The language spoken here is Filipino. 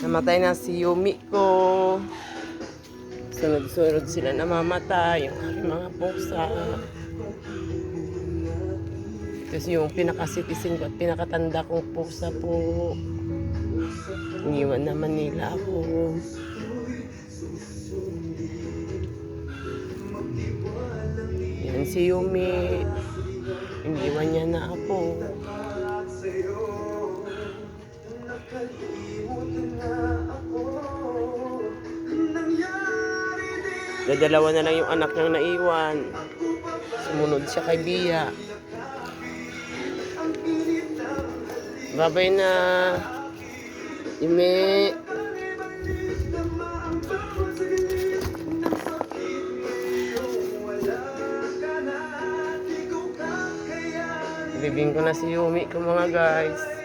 Namatay na si Yumi ko. Sunod-sunod sila namamatay. Yung aking mga pusa. Tapos yung pinaka-citizen ko at pinakatanda kong pusa po. Iniwan naman nila ako. Yan si Yumi. Iniwan niya na ako. Dadalawa na lang yung anak niyang naiwan. Sumunod siya kay Bia. Babay na. Ime. Bibing ko na si Yumi ko mga guys.